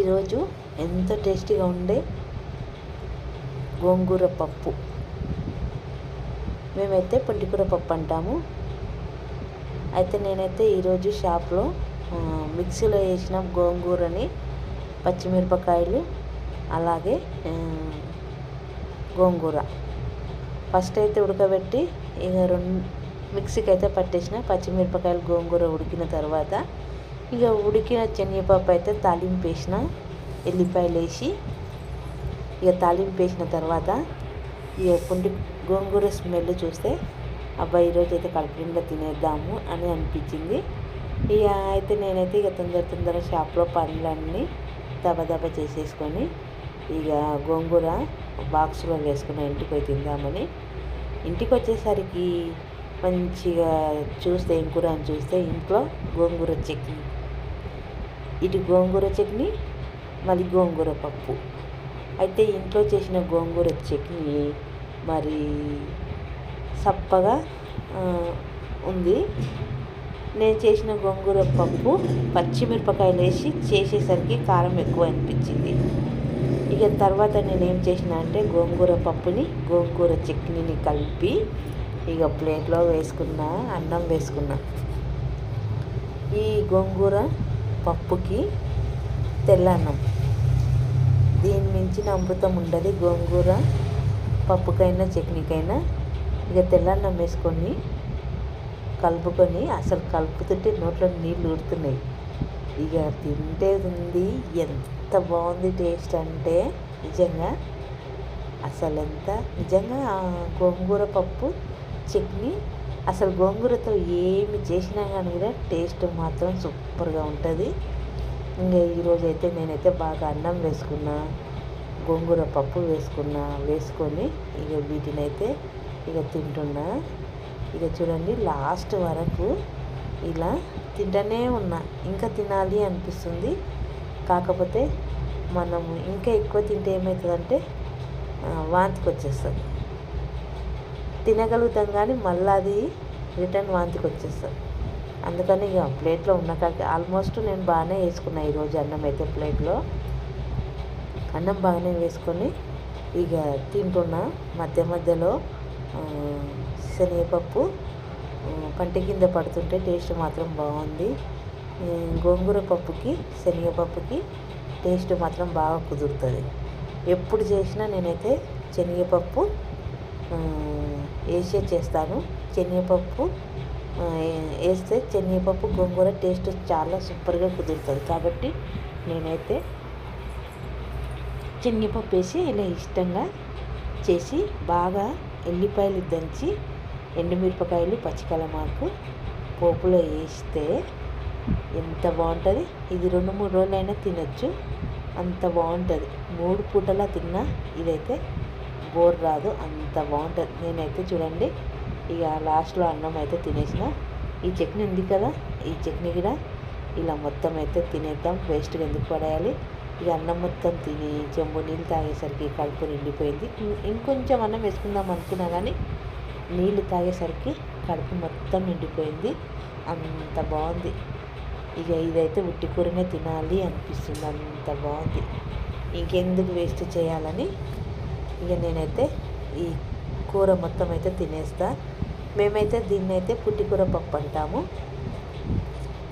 ఈరోజు ఎంతో టేస్టీగా ఉండే గోంగూర పప్పు. మేమైతే పుంటికూర పప్పు అంటాము. అయితే నేనైతే ఈరోజు షాప్లో మిక్సీలో వేసిన గోంగూరని పచ్చిమిరపకాయలు అలాగే గోంగూర. ఫస్ట్ అయితే ఉడకబెట్టి ఇక రెండు మిక్సీకి అయితే పట్టేసిన పచ్చిమిరపకాయలు గోంగూర ఉడికిన తర్వాత ఇక ఉడికిన శనగపప్పు అయితే తాలింపు వేసిన ఎల్లిపాయలు వేసి ఇక తాలింపు వేసిన తర్వాత ఇక పుండి గోంగూర స్మెల్ చూస్తే అబ్బాయి ఈరోజు అయితే కడుపునిండా తినేద్దాము అని అనిపించింది. ఇక అయితే నేనైతే ఇక తొందర తొందర షాప్లో పనులన్నీ దబదబ చేసేసుకొని ఇక గోంగూర బాక్స్లో వేసుకుని ఇంటికి పోయి తిందామని. ఇంటికి వచ్చేసరికి మంచిగా చూస్తే ఏం కూర అని చూస్తే ఇంట్లో గోంగూర చెక్కింది ఇటు గోంగూర చట్నీ మళ్ళీ గోంగూర పప్పు. అయితే ఇంట్లో చేసిన గోంగూర చట్నీ మరి సప్పగా ఉంది. నేను చేసిన గోంగూర పప్పు పచ్చిమిరపకాయలు వేసి చేసేసరికి కారం ఎక్కువ అనిపించింది. ఇక తర్వాత నేను ఏం చేసిన అంటే గోంగూర పప్పుని గోంగూర చట్నీని కలిపి ఇక ప్లేట్లో వేసుకున్న అన్నం వేసుకున్నా. ఈ గోంగూర పప్పుకి తెల్లన్నం. దీని మించిన అమృతం ఉండదు. గోంగూర పప్పుకైనా చట్నీకైనా ఇక తెల్లన్నం వేసుకొని కలుపుకొని అసలు కలుపుతుంటే నోట్లో నీళ్ళు ఊడుతున్నాయి ఇక తింటే ఉంది. ఎంత బాగుంది టేస్ట్ అంటే నిజంగా అసలు ఎంత నిజంగా గోంగూర పప్పు చట్నీ అసలు గోంగూరతో ఏమి చేసినా కానీ కూడా టేస్ట్ మాత్రం సూపర్గా ఉంటుంది. ఇంకా ఈరోజు అయితే నేనైతే బాగా అన్నం వేసుకున్నా గోంగూర పప్పు వేసుకున్నా వేసుకొని ఇక వీటిని అయితే ఇక తింటున్నా. ఇక చూడండి లాస్ట్ వరకు ఇలా తింటూనే ఉన్నా. ఇంకా తినాలి అనిపిస్తుంది. కాకపోతే మనము ఇంకా ఎక్కువ తింటే ఏమవుతుందంటే వాంతికి వచ్చేస్తుంది తినగలుగుతాం కానీ మళ్ళీ అది రిటర్న్ వాంతికి వచ్చేస్తుంది అందుకని ఇక ప్లేట్లో ఉన్న ఆల్మోస్ట్ నేను బాగానే వేసుకున్నా ఈరోజు అన్నం అయితే ప్లేట్లో. అన్నం బాగానే వేసుకొని ఇక తింటున్నా. మధ్య మధ్యలో శనగపప్పు పంటి కింద పడుతుంటే టేస్ట్ మాత్రం బాగుంది. గోంగూర పప్పుకి శనగపప్పుకి టేస్ట్ మాత్రం బాగా కుదురుతుంది. ఎప్పుడు చేసినా నేనైతే శనగపప్పు వేసే చేస్తాను. శనగపప్పు వేస్తే శనగపప్పు గోంగూర టేస్ట్ చాలా సూపర్గా కుదురుతుంది. కాబట్టి నేనైతే శనగపప్పు వేసి ఇలా ఇష్టంగా చేసి బాగా ఎల్లిపాయలు దంచి ఎండుమిరపకాయలు పచ్చికలమాకు పోపులో వేస్తే ఎంత బాగుంటుంది. ఇది రెండు మూడు రోజులైనా తినొచ్చు. అంత బాగుంటుంది. మూడు పూటలా తిన్నా ఇదైతే బోర్ రాదు అంత బాగుంటుంది. నేనైతే చూడండి ఇక లాస్ట్లో అన్నం అయితే తినేసిన. ఈ చట్నీ ఉంది కదా ఈ చట్నీ కూడా ఇలా మొత్తం అయితే తినేద్దాం. వేస్ట్గా ఎందుకు పడేయాలి? ఇక అన్నం మొత్తం తిని చెంబు నీళ్ళు తాగేసరికి కడుపు నిండిపోయింది. ఇంకొంచెం అన్నం వేసుకుందాం అనుకున్నా కానీ నీళ్ళు తాగేసరికి కడుపు మొత్తం నిండిపోయింది. అంత బాగుంది. ఇక ఇదైతే ఉట్టి కూరనే తినాలి అనిపిస్తుంది. అంత బాగుంది. ఇంకెందుకు వేస్ట్ చేయాలని ఇక నేనైతే ఈ కూర మొత్తం అయితే తినేస్తా. మేమైతే దీన్ని అయితే పుట్టికూర పప్పు అంటాము.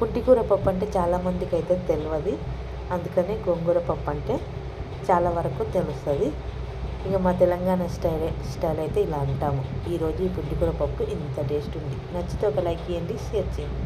పుట్టికూర పప్పు అంటే చాలామందికి అయితే తెలియదు అందుకనే గోంగూర పప్పు అంటే చాలా వరకు తెలుస్తుంది. ఇక మా తెలంగాణ స్టైల్ స్టైల్ అయితే ఇలా అంటాము. ఈరోజు ఈ పుట్టికూర పప్పు ఇంత టేస్ట్ ఉంది. నచ్చితే ఒక లైక్ ఇవ్వండి షేర్ చేయండి.